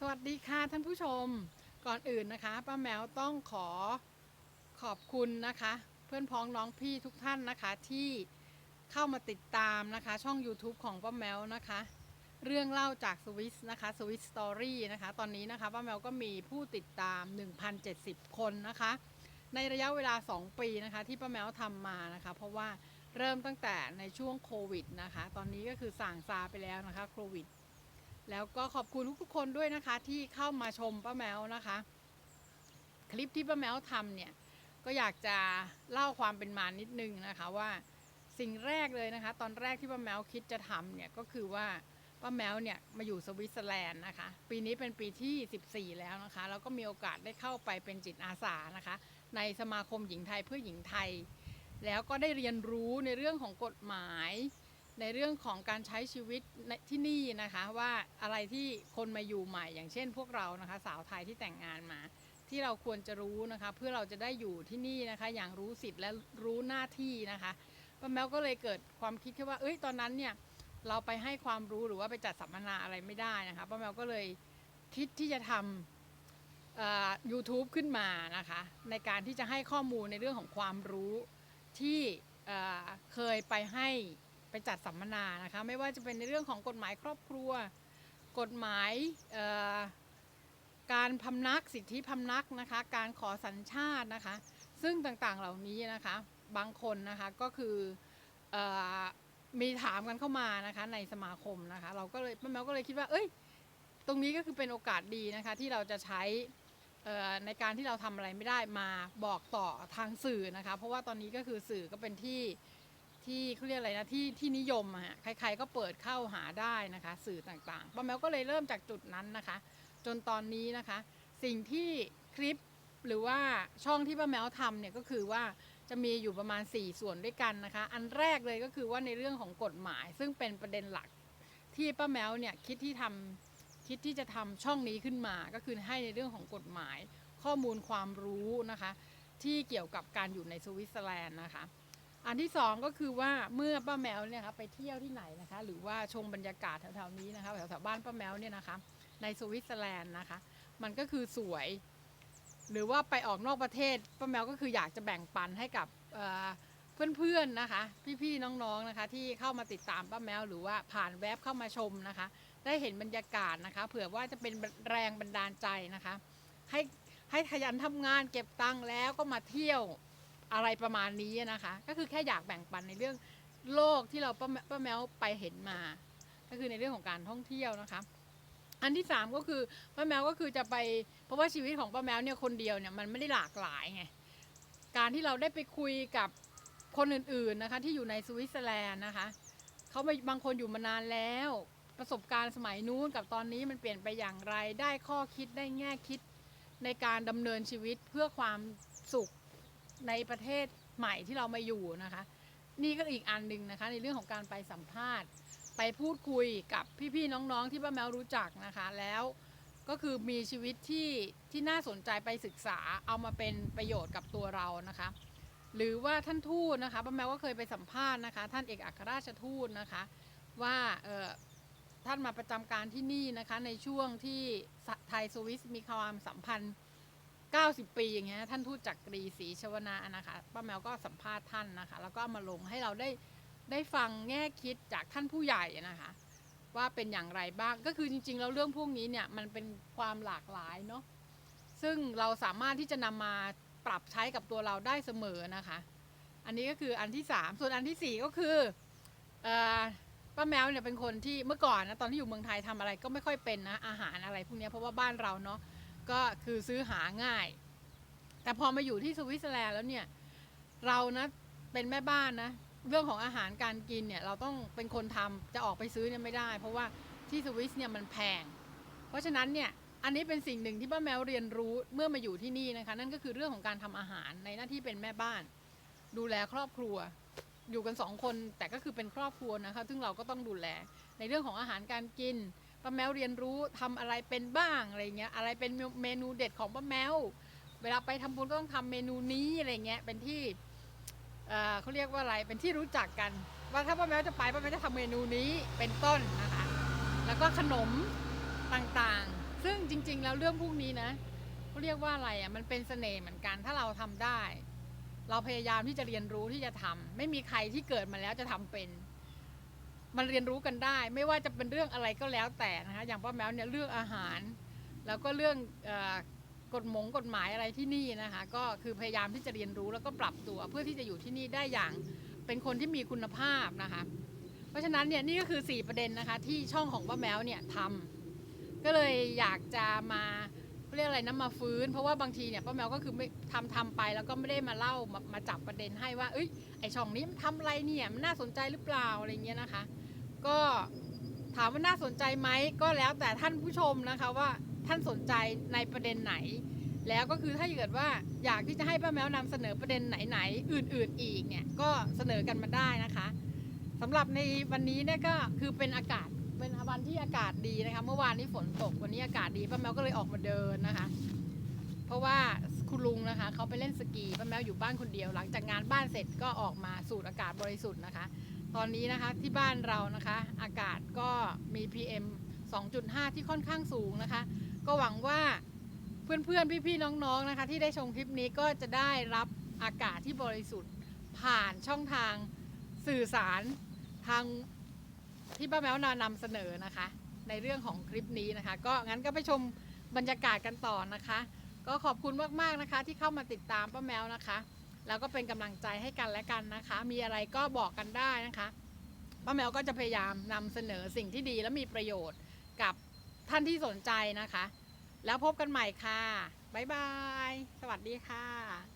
สวัสดีค่ะท่านผู้ชมก่อนอื่นนะคะป้าแมวต้องขอขอบคุณนะคะ เพื่อนพ้องน้องพี่ทุกท่านนะคะที่เข้ามาติดตามนะคะ ช่อง YouTube ของป้าแมวนะคะ เรื่องเล่าจากสวิสนะคะสวิสสตอรี่นะคะ ตอนนี้นะคะป้าแมวก็มีผู้ติดตาม 1,070 คนนะคะ ในระยะเวลา 2 ปีนะคะ ที่ป้าแมวทำมานะคะ เพราะว่าเริ่มตั้งแต่ในช่วงโควิดนะคะ ตอนนี้ก็คือสั่งซาไปแล้วนะคะโควิด แล้วก็ขอบคุณทุกๆคนด้วยนะคะ ที่เข้ามาชมป้าแมวนะคะ คลิปที่ป้าแมวทำเนี่ยก็อยากจะเล่าความเป็นมานิดนึงนะคะว่าสิ่งแรกเลยนะคะ ตอนแรกที่ป้าแมวคิดจะทำเนี่ยก็คือว่าป้าแมวเนี่ยมาอยู่สวิตเซอร์แลนด์นะคะ ปีนี้เป็นปีที่ 14 แล้วนะคะ แล้วก็มีโอกาสได้เข้าไปเป็นจิตอาสานะคะ ในสมาคมหญิงไทยเพื่อหญิงไทย แล้วก็ได้เรียนรู้ในเรื่องของกฎหมาย ในเรื่องของการใช้ชีวิตที่นี่นะคะว่าอะไรที่คนมาอยู่ใหม่ อย่างเช่น พวกเรานะคะสาวไทยที่แต่งงานมา ที่เราควรจะรู้นะคะ เพื่อเราจะได้อยู่ที่นี่นะคะ อย่างรู้สิทธิ์และรู้หน้าที่นะคะป้าแมวก็เลยเกิดความคิดแค่ว่าเอ้ยตอนนั้นเนี่ยเราไปให้ความรู้หรือว่าไปจัดสัมมนาอะไรไม่ได้นะคะป้าแมวก็เลยคิดที่จะทำเอ่อ YouTube ขึ้นมานะคะ ในการที่จะให้ข้อมูลในเรื่องของความรู้ที่เคยไปให้ ไปจัดสัมมนานะคะไม่ว่าจะเป็นในเรื่องของกฎหมายครอบครัว กฎหมายการพำนักสิทธิพำนักนะคะการขอสัญชาตินะคะ ซึ่งต่างๆเหล่านี้นะคะบางคนนะคะก็คือออมีถามกันเข้ามานะคะในสมาคมนะคะเราก็เลยแมวก็เลยคิดว่า เอ้ย ตรงนี้ก็คือเป็นโอกาสดีนะคะที่เราจะใช้ในการที่เราทำอะไรไม่ได้มาบอกต่อทางสื่อนะคะ เพราะว่าตอนนี้ก็คือสื่อก็เป็นที่ ที่เขาเรียกอะไรนะที่ที่นิยมอะฮะใครๆก็เปิดเข้าหาได้นะคะ สื่อต่างๆป้าแมวก็เลยเริ่มจากจุดนั้นนะคะ จนตอนนี้นะคะ สิ่งที่คลิปหรือว่าช่องที่ป้าแมวทำเนี่ยก็คือว่าจะมีอยู่ประมาณ 4 ส่วนด้วยกันนะคะ อันแรกเลยก็คือว่าในเรื่องของกฎหมาย ซึ่งเป็นประเด็นหลักที่ป้าแมวเนี่ยคิดที่ทำคิดที่จะทำช่องนี้ขึ้นมา ก็คือให้ในเรื่องของกฎหมาย ข้อมูลความรู้นะคะ ที่เกี่ยวกับการอยู่ในสวิตเซอร์แลนด์นะคะ อันที่สองก็คือว่าเมื่อป้าแมวเนี่ยคะไปเที่ยวที่ไหนนะคะ หรือว่าชมบรรยากาศแถวๆนี้นะคะแถวๆบ้านป้าแมวเนี่ยนะคะในสวิตเซอร์แลนด์นะคะ มันก็คือสวย หรือว่าไปออกนอกประเทศป้าแมวก็คืออยากจะแบ่งปันให้กับเอ่อเพื่อนๆนะคะ พี่ๆน้องๆนะคะ ที่เข้ามาติดตามป้าแมว หรือว่าผ่านแว็บเข้ามาชมนะคะ ได้เห็นบรรยากาศนะคะ เผื่อว่าจะเป็นแรงบันดาลใจนะคะ ให้ให้ขยันทำงานเก็บตังค์แล้วก็มาเที่ยว อะไรประมาณนี้นะคะ ก็คือแค่อยากแบ่งปันในเรื่องโลกที่เราป้าแมป้าแมวไปเห็นมา ก็คือในเรื่องของการท่องเที่ยวนะคะ อันที่สามก็คือป้าแมวก็คือจะไปเพราะว่าชีวิตของป้าแมวเนี่ยคนเดียวเนี่ยมันไม่ได้หลากหลายไงการที่เราได้ไปคุยกับคนอื่นๆนะคะที่อยู่ในสวิตเซอร์แลนด์นะคะเขาไปบางคนอยู่มานานแล้ว ประสบการณ์สมัยนู้นกับตอนนี้มันเปลี่ยนไปอย่างไรได้ข้อคิดได้แง่คิดในการดำเนินชีวิตเพื่อความสุข ในประเทศใหม่ที่เรามาอยู่นะคะ นี่ก็อีกอันหนึ่งนะคะ ในเรื่องของการไปสัมภาษณ์ ไปพูดคุยกับพี่ๆน้องๆที่ป้าแมวรู้จักนะคะ แล้วก็คือมีชีวิตที่ที่น่าสนใจไปศึกษาเอามาเป็นประโยชน์กับตัวเรานะคะ หรือว่าท่านทูตนะคะป้าแมวก็เคยไปสัมภาษณ์นะคะ ท่านเอกอัครราชทูตนะคะ ว่าเออท่านมาประจำการที่นี่นะคะในช่วงที่ไทยสวิสมีความสัมพันธ์ 90 ปีอย่างเงี้ยท่านทูตจักรีศรีชวนานะคะป้าแมวก็สัมภาษณ์ท่านนะคะ แล้วก็เอามาลงให้เราได้ได้ฟังแง่คิดจากท่านผู้ใหญ่นะคะ ว่าเป็นอย่างไรบ้างก็คือจริงๆแล้วเรื่องพวกนี้เนี่ยมันเป็นความหลากหลายเนาะซึ่งเราสามารถที่จะนำมาปรับใช้กับตัวเราได้เสมอนะคะ อันนี้ก็คืออันที่สามส่วนอันที่สี่ก็คืออป้าแมวเนี่ยเป็นคนที่เมื่อก่อนนะตอนที่อยู่เมืองไทยทำอะไรก็ไม่ค่อยเป็นนะอาหารอะไรพวกนี้เพราะว่าบ้านเราเนาะ ก็คือซื้อหาง่าย แต่พอมาอยู่ที่สวิตเซอร์แลนด์แล้วเนี่ย เรานะเป็นแม่บ้านนะ เรื่องของอาหารการกินเนี่ย เราต้องเป็นคนทำจะออกไปซื้อเนี่ยไม่ได้ เพราะว่าที่สวิสเนี่ยมันแพง เพราะฉะนั้นเนี่ยอันนี้เป็นสิ่งหนึ่งที่ป้าแมวเรียนรู้เมื่อมาอยู่ที่นี่นะคะ นั่นก็คือเรื่องของการทำอาหารในหน้าที่เป็นแม่บ้าน ดูแลครอบครัว อยู่กันสองคนแต่ก็คือเป็นครอบครัวนะคะ ซึ่งเราก็ต้องดูแลในเรื่องของอาหารการกิน ป้าแมวเรียนรู้ทำอะไรเป็นบ้างอะไรเงี้ยอะไรเป็นเมนูเด็ดของป้าแมว เวลาไปทำบุญก็ต้องทำเมนูนี้อะไรเงี้ยเป็นที่เออเขาเรียกว่าอะไรเป็นที่รู้จักกัน ว่าถ้าป้าแมวจะไปป้าแมวจะทำเมนูนี้เป็นต้นนะคะแล้วก็ขนมต่างๆ ซึ่งจริง ๆ แล้วเรื่องพวกนี้นะเขาเรียกว่าอะไรอะมันเป็นเสน่ห์เหมือนกันถ้าเราทำได้ เราพยายามที่จะเรียนรู้ที่จะทำไม่มีใครที่เกิดมาแล้วจะทำเป็น มันเรียนรู้กันได้ ไม่ว่าจะเป็นเรื่องอะไรก็แล้วแต่นะคะอย่างป้าแมวเนี่ยเรื่องอาหาร แล้วก็เรื่องอกฎหมงกฎหมายอะไรที่นี่นะคะก็คือพยายามที่จะเรียนรู้แล้วก็ปรับตัวเพื่อที่จะอยู่ที่นี่ได้อย่างเป็นคนที่มีคุณภาพนะคะ เพราะฉะนั้นเนี่ยนี่ก็คือ 4 ประเด็นนะคะที่ช่องของป้าแมวเนี่ยทำก็เลยอยากจะมาเรียกอะไรนะมาฟื้น เพราะว่าบางทีเนี่ยป้าแมวก็คือไม่ทำทำไปแล้วก็ไม่ได้มาเล่ามามาจับประเด็นให้ว่าเอ้ยไอช่องนี้มันทำอะไรเนี่ยมันน่าสนใจหรือเปล่าอะไรเงี้ยนะคะ ก็ถามว่าน่าสนใจไหมก็แล้วแต่ท่านผู้ชมนะคะว่าท่านสนใจในประเด็นไหน แล้วก็คือถ้าเกิดว่าอยากที่จะให้ป้าแมวนำเสนอประเด็นไหนๆอื่น ๆอีกเนี่ยก็เสนอกันมาได้นะคะสำหรับในวันนี้เนี่ยก็คือเป็นอากาศเป็นวันที่อากาศดีนะคะ เมื่อวานนี้ฝนตกวันนี้อากาศดีป้าแมวก็เลยออกมาเดินนะคะ เพราะว่าคุณลุงนะคะเขาไปเล่นสกีป้าแมวอยู่บ้านคนเดียว หลังจากงานบ้านเสร็จก็ออกมาสูดอากาศบริสุทธิ์นะคะ ตอนนี้นะคะที่บ้านเรานะคะ อากาศก็มี PM 2.5 ที่ค่อนข้างสูงนะคะ ก็หวังว่าเพื่อนๆ พี่ๆ น้องๆ นะคะ ที่ได้ชมคลิปนี้ก็จะได้รับอากาศที่บริสุทธิ์ผ่านช่องทางสื่อสารทางที่ป้าแมวนานำเสนอนะคะ ในเรื่องของคลิปนี้นะคะ ก็งั้นก็ไปชมบรรยากาศกันต่อนะคะ ก็ขอบคุณมากๆนะคะ ที่เข้ามาติดตามป้าแมวนะคะ แล้วก็เป็นกำลังใจให้กันและกันนะคะ มีอะไรก็บอกกันได้นะคะป้าแมวก็จะพยายามนำเสนอสิ่งที่ดีและมีประโยชน์กับท่านที่สนใจนะคะ แล้วพบกันใหม่ค่ะ บ๊ายบาย สวัสดีค่ะ